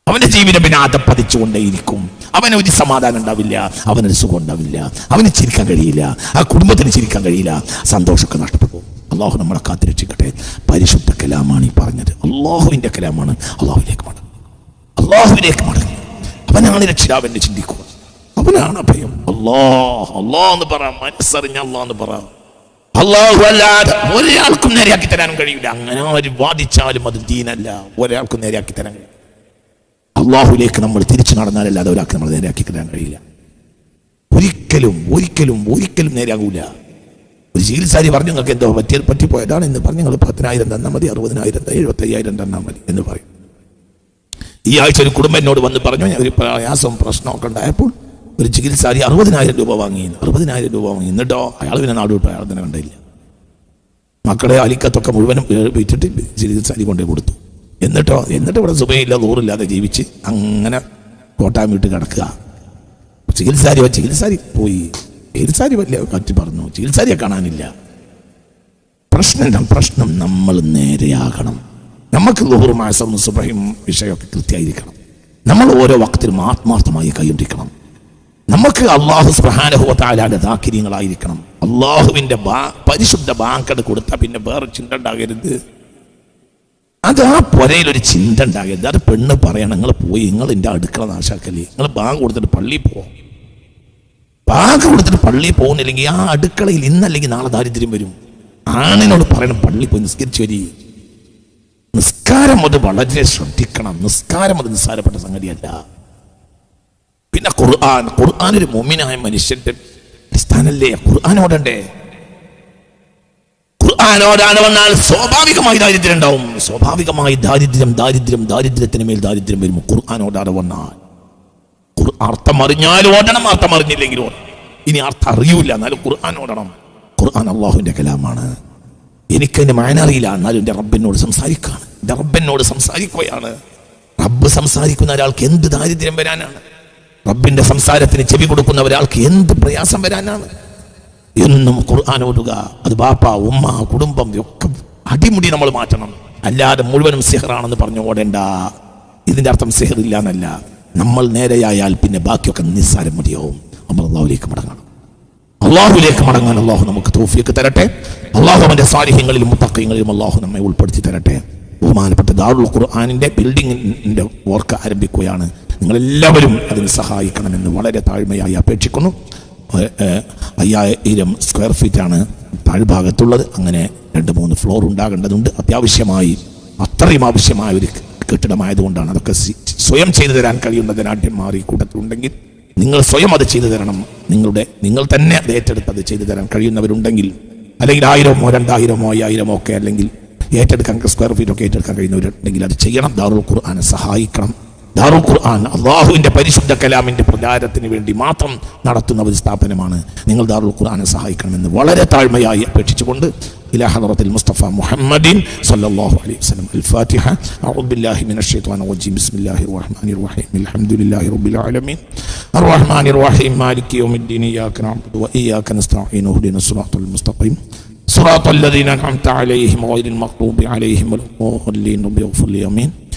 Speaker 1: അവന്റെ ജീവിതം പിന്നെ അതപ്പതിച്ചുകൊണ്ടേയിരിക്കും അവന് ഒരു സമാധാനം ഉണ്ടാവില്ല അവനൊരു സുഖം ഉണ്ടാവില്ല അവന് ചിരിക്കാൻ കഴിയില്ല ആ കുടുംബത്തിന് ചിരിക്കാൻ കഴിയില്ല സന്തോഷമൊക്കെ നഷ്ടപ്പെടും അള്ളാഹു നമ്മളെ കാത്തിരക്ഷിക്കട്ടെ. പരിശുദ്ധ കലാമാണ് ഈ പറഞ്ഞത്. അള്ളാഹുവിന്റെ കലാമാണ് അള്ളാഹുവിലേക്ക് മടങ്ങും അള്ളാഹുവിലേക്ക് മടങ്ങും അവനാണ് രക്ഷിതാവെന്ന് ചിന്തിക്കുക. അവനാണ് ഭയം. അള്ളാഹ് അള്ളാഹ് എന്ന് പറ മനസ്സറിഞ്ഞ അള്ളാഹ് എന്ന് പറ. അള്ളാഹു അല്ലാതെ ഒരാൾക്കും നേരെയാക്കി തരാനും കഴിയില്ല. അങ്ങനെ ആര് വാദിച്ചാലും അത് ദീനല്ല. ഒരാൾക്കും നേരെയാക്കി തരാൻ കഴിയില്ല. അള്ളാഹുലേക്ക് നമ്മൾ തിരിച്ചു നടന്നാലല്ലാതെ ഒരാൾക്ക് നമ്മൾ നേരെയാക്കി തരാൻ കഴിയില്ല. ഒരിക്കലും ഒരിക്കലും ഒരിക്കലും നേരെയാകൂല. ഒരു ചികിത്സാരി പറഞ്ഞു നിങ്ങൾക്ക് എന്തോ പറ്റി പറ്റിപ്പോയതാണ് എന്ന് പറഞ്ഞു നിങ്ങൾ പത്തിനായിരം തന്നാൽ മതി അറുപതിനായിരം എഴുപത്തി അയ്യായിരം തന്നാൽ മതി എന്ന് പറയും. ഈ ആഴ്ച ഒരു കുടുംബം എന്നോട് വന്ന് പറഞ്ഞു ഒരു പ്രയാസം പ്രശ്നമൊക്കെ ഉണ്ടായപ്പോൾ ഒരു ചികിത്സാരി അറുപതിനായിരം രൂപ വാങ്ങി അറുപതിനായിരം രൂപ വാങ്ങി. എന്നിട്ടോ അയാൾ പിന്നെ നാട് വിട്ടു അയാൾ തന്നെ കണ്ടില്ല. മക്കളെ അലിക്കത്തൊക്കെ മുഴുവനും വിറ്റിട്ട് ചികിത്സാരി കൊണ്ടേ കൊടുത്തു. എന്നിട്ടോ എന്നിട്ട് ഇവിടെ സുബയില്ല നൂറില്ലാതെ ജീവിച്ച് അങ്ങനെ കോട്ടാൻ വീട്ട് കിടക്കുക. ചികിത്സാരി ചികിത്സാരി പോയി. ചികിത്സാരി വല്ല കാറ്റി പറഞ്ഞു. ചികിത്സാരിയെ കാണാനില്ല. പ്രശ്നം? പ്രശ്നം നമ്മൾ നേരെയാകണം. നമുക്ക് ലുഹുർ സുബ്രഹിം വിഷയമൊക്കെ കൃത്യമായിരിക്കണം. നമ്മൾ ഓരോ വക്തിലും ആത്മാർത്ഥമായി കൈയൊണ്ടിരിക്കണം നമുക്ക് അള്ളാഹു സുബ്ഹാനഹുവതാലാന്റെ ദാക്കിര്യങ്ങളായിരിക്കണം അള്ളാഹുവിന്റെ ബാ- പരിശുദ്ധ ബാങ്കട് കൊടുത്താൽ പിന്നെ വേറെ ചിന്ത ഉണ്ടാകരുത്. അത് ആ പുരയിലൊരു ചിന്ത ഉണ്ടാകരുത്. അത് പെണ്ണ് പറയണം. നിങ്ങൾ പോയി നിങ്ങൾ എന്റെ അടുക്കള നാശാക്കല്ലേ നിങ്ങൾ ബാങ്ക് കൊടുത്തിട്ട് പള്ളിയിൽ പോവാം ബാങ്ക് കൊടുത്തിട്ട് പള്ളിയിൽ പോകുന്നില്ലെങ്കിൽ ആ അടുക്കളയിൽ ഇന്നല്ലെങ്കിൽ നാളെ ദാരിദ്ര്യം വരും. ആണിനോട് പറയണം പള്ളിയിൽ പോയി നിസ്കരിച്ചു വരി. നിസ്കാരം അത് വളരെ ശ്രദ്ധിക്കണം. നിസ്കാരം അത് നിസ്സാരപ്പെട്ട സംഗതിയല്ല. പിന്നെ ഖുർആൻ. ഖുർആൻ ഒരു മൊമിനായ മനുഷ്യന്റെ അടിസ്ഥാനല്ലേ? ഖുർആാനോടണ്ടേ ഖുർആാനോടാണ് വന്നാൽ സ്വാഭാവികമായി ദാരിദ്ര്യം ഉണ്ടാവും. സ്വാഭാവികമായി ദാരിദ്ര്യം ദാരിദ്ര്യം ദാരിദ്ര്യത്തിന് മേൽ ദാരിദ്ര്യം വരും. ഖുർആാനോടാണ് വന്നാൽ അർത്ഥം അറിഞ്ഞാലും ഓടണം അർത്ഥം അറിഞ്ഞില്ലെങ്കിലും ഓടണം. ഇനി അർത്ഥം അറിയൂല എന്നാലും ഖുർആൻ ഓടണം. ഖുർആൻ അള്ളാഹുവിന്റെ കലാമാണ്. എനിക്കതിന്റെ മായന അറിയില്ല എന്നാലും എന്റെ റബ്ബിനോട് സംസാരിക്കുകയാണ് എന്റെ റബ്ബിനോട് സംസാരിക്കുകയാണ്. റബ്ബ് സംസാരിക്കുന്ന ഒരാൾക്ക് എന്ത് ദാരിദ്ര്യം വരാനാണ്? റബ്ബിന്റെ സംസാരത്തിന് ചെവി കൊടുക്കുന്ന ഒരാൾക്ക് എന്ത് പ്രയാസം വരാനാണ്? എന്നും ഖുർആൻ ഓടുക അത് ബാപ്പ ഉമ്മ കുടുംബം ഒക്കെ അടിമുടി നമ്മൾ മാറ്റണം. അല്ലാതെ മുഴുവനും സിഹറാണെന്ന് പറഞ്ഞു ഓടേണ്ട. ഇതിന്റെ അർത്ഥം സിഹർ ഇല്ല എന്നല്ല. നമ്മൾ നേരെയായാൽ പിന്നെ ബാക്കിയൊക്കെ നിസ്സാരം മതിയാവും. നമ്മൾ അള്ളാഹുലേക്ക് മടങ്ങണം. അള്ളാഹുലേക്ക് മടങ്ങാൻ അള്ളാഹു നമുക്ക് തോഫിയൊക്കെ തരട്ടെ. അള്ളാഹു അവന്റെ സാന്നിധ്യങ്ങളിലും മുത്തക്കയങ്ങളിലും അള്ളാഹു നമ്മെ ഉൾപ്പെടുത്തി തരട്ടെ. ബഹുമാനപ്പെട്ട ദാറുൽ ഖുർആാനിന്റെ ബിൽഡിങ്ങിന്റെ വർക്ക് ആരംഭിക്കുകയാണ്. നിങ്ങളെല്ലാവരും അതിന് സഹായിക്കണമെന്ന് വളരെ താഴ്മയായി അപേക്ഷിക്കുന്നു. അയ്യായിരം സ്ക്വയർ ഫീറ്റ് ആണ് താഴ്ഭാഗത്തുള്ളത്. അങ്ങനെ രണ്ട് മൂന്ന് ഫ്ലോർ ഉണ്ടാകേണ്ടതുണ്ട്. അത്യാവശ്യമായി അത്രയും ആവശ്യമായ ഒരു കെട്ടിടമായതുകൊണ്ടാണ് അതൊക്കെ സ്വയം ചെയ്തു തരാൻ കഴിയുന്ന ധനാഢ്യന്മാർ ഈ കൂട്ടത്തിലുണ്ടെങ്കിൽ നിങ്ങൾ സ്വയം അത് ചെയ്തു തരണം. നിങ്ങളുടെ നിങ്ങൾ തന്നെ അത് ഏറ്റെടുത്ത് അത് ചെയ്തു തരാൻ കഴിയുന്നവരുണ്ടെങ്കിൽ അല്ലെങ്കിൽ ആയിരമോ രണ്ടായിരമോ അയ്യായിരമോ ഒക്കെ അല്ലെങ്കിൽ ഏറ്റെടുക്കാൻ സ്ക്വയർ ഫീറ്റ് ഒക്കെ ഏറ്റെടുക്കാൻ കഴിയുന്നവരുണ്ടെങ്കിൽ അത് ചെയ്യണം. ദാറുൽ ഖുർആാനെ സഹായിക്കണം. ദാറുൽ ഖുർആൻ അള്ളാഹുവിന്റെ പരിശുദ്ധ കലാമിന്റെ പ്രചാരത്തിന് വേണ്ടി മാത്രം നടത്തുന്ന ഒരു സ്ഥാപനമാണ്. നിങ്ങൾ ദാറുൽ ഖുർആാനെ സഹായിക്കണമെന്ന് വളരെ താഴ്മയായി അപേക്ഷിച്ചുകൊണ്ട് إلى حضرة المصطفى محمد صلى الله عليه وسلم. الفاتحة. أعوذ بالله من الشيطان الرجيم. بسم الله الرحمن الرحيم. الحمد لله رب العالمين. الرحمن الرحيم. مالك يوم الدين. إياك نعبد وإياك نستعين. اهدنا الصراط المستقيم. صراط الذين أنعمت عليهم غير المغضوب عليهم ولا الضالين. اغفر لي آمين.